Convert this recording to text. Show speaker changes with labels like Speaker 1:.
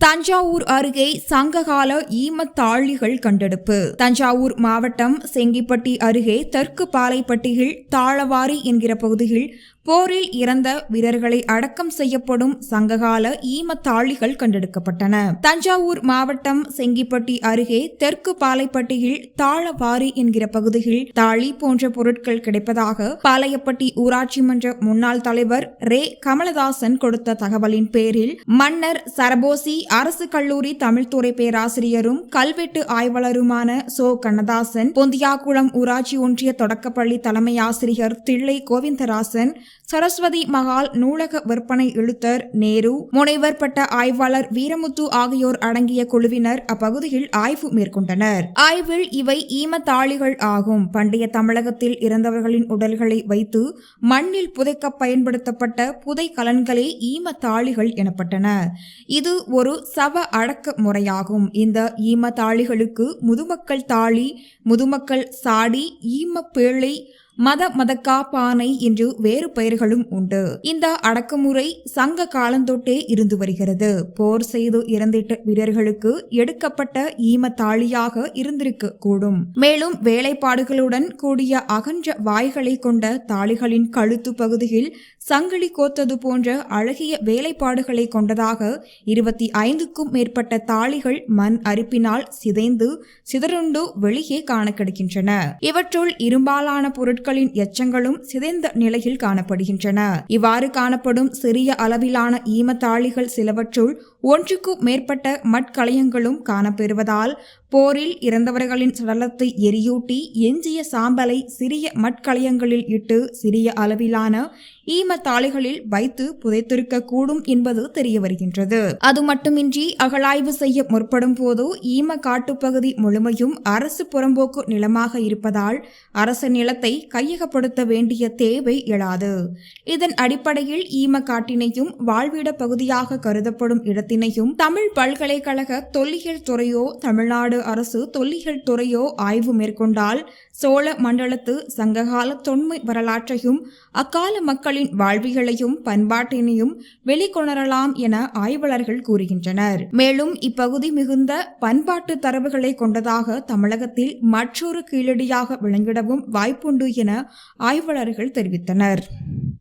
Speaker 1: தஞ்சாவூர் அருகே சங்ககால ஈமத்தாழிகள் கண்டெடுப்பு. தஞ்சாவூர் மாவட்டம் செங்கிப்பட்டி அருகே தெற்கு பாலைப்பட்டியில் தாழவாரி என்கிற பகுதியில் போரில் இறந்த வீரர்களை அடக்கம் செய்யப்படும் சங்ககால ஈமத்தாழிகள் கண்டெடுக்கப்பட்டன. தஞ்சாவூர் மாவட்டம் செங்கிப்பட்டி அருகே தெற்கு பாலைப்பட்டியில் தாளவாரி என்கிற பகுதியில் தாழி போன்ற பொருட்கள் கிடைப்பதாக பாளையப்பட்டி ஊராட்சி மன்ற முன்னாள் தலைவர் ரே. கமலதாசன் கொடுத்த தகவலின் பேரில் மன்னர் சரபோசி அரசு கல்லூரி தமிழ்துறை பேராசிரியரும் கல்வெட்டு ஆய்வாளருமான சோ. கண்ணதாசன் பொந்தியாக்குளம் ஊராட்சி ஒன்றிய தொடக்கப்பள்ளி தலைமை ஆசிரியர் தில்லை கோவிந்தராசன் சரஸ்வதி மகால் நூலக விற்பனை எழுத்தர் நேரு முனைவர் பட்ட ஆய்வாளர் வீரமுத்து ஆகியோர் அடங்கிய குழுவினர் அப்பகுதியில் ஆய்வு மேற்கொண்டனர். ஆய்வில் இவை ஈமத்தாளிகள் ஆகும். பண்டைய தமிழகத்தில் இறந்தவர்களின் உடல்களை வைத்து மண்ணில் புதைக்க பயன்படுத்தப்பட்ட புதை கலன்களே ஈமத்தாளிகள் எனப்பட்டன. இது ஒரு சவ அடக்க முறையாகும். இந்த ஈமத்தாளிகளுக்கு முதுமக்கள் தாளி முதுமக்கள் சாடி ஈம பேழை மத மதக்கா பானை என்று வேறு பெயர்களும் உண்டு. இந்த அடக்குமுறை சங்க காலந்தொட்டே இருந்து வருகிறது. போர் செய்து இறந்திட்ட வீரர்களுக்கு எடுக்கப்பட்ட ஈம தாளியாக இருந்திருக்க கூடும். மேலும் வேலைப்பாடுகளுடன் கூடிய அகன்ற வாய்களை கொண்ட தாளிகளின் கழுத்து பகுதியில் சங்கிலி கோத்தது போன்ற அழகிய வேலைப்பாடுகளை கொண்டதாக இருபத்தி ஐந்துக்கும் மேற்பட்ட தாளிகள் மண் அரிப்பினால் சிதைந்து சிதறுண்டு வெளியே காண கிடைக்கின்றன. இவற்றுள் இரும்பாலான பொருட்கள் பொருட்களின் எச்சங்களும் சிதைந்த நிலையில் காணப்படுகின்றன. இவ்வாறு காணப்படும் சிறிய அளவிலான ஈமத்தாளிகள் சிலவற்றுள் ஒன்றுக்கும் மேற்பட்ட மட்களையங்களும் காணப்பெறுவதால் போரில் இறந்தவர்களின் சடலத்தை எரியூட்டி எஞ்சிய சாம்பலை சிறிய மட்களையங்களில் இட்டு சிறிய அளவிலான ஈமத்தாளிகளில் வைத்து புதைத்திருக்க கூடும் என்பது தெரிய வருகின்றது அது மட்டுமின்றி அகழாய்வு செய்ய முற்படும் போது ஈம காட்டுப்பகுதி முழுமையும் அரசு புறம்போக்கு நிலமாக இருப்பதால் அரசு நிலத்தை கையகப்படுத்த வேண்டிய தேவை எழாது. இதன் அடிப்படையில் ஈம காட்டினையும் வாழ்விட பகுதியாக கருதப்படும் இடத்தினையும் தமிழ் பல்கலைக்கழக தொல்லியல் துறையோ தமிழ்நாடு அரசு தொல்லியல் துறையோ ஆய்வு மேற்கொண்டால் சோழ மண்டலத்து சங்ககால தொன்மை வரலாற்றையும் அக்கால மக்களின் வாழ்விகளையும் பண்பாட்டினையும் வெளிக்கொணரலாம் என ஆய்வாளர்கள் கூறுகின்றனர். மேலும் இப்பகுதி மிகுந்த பண்பாட்டு தரவுகளை கொண்டதாக தமிழகத்தில் மற்றொரு கீழடியாக விளங்கிடவும் வாய்ப்புண்டு என ஆய்வாளர்கள் தெரிவித்தனர்.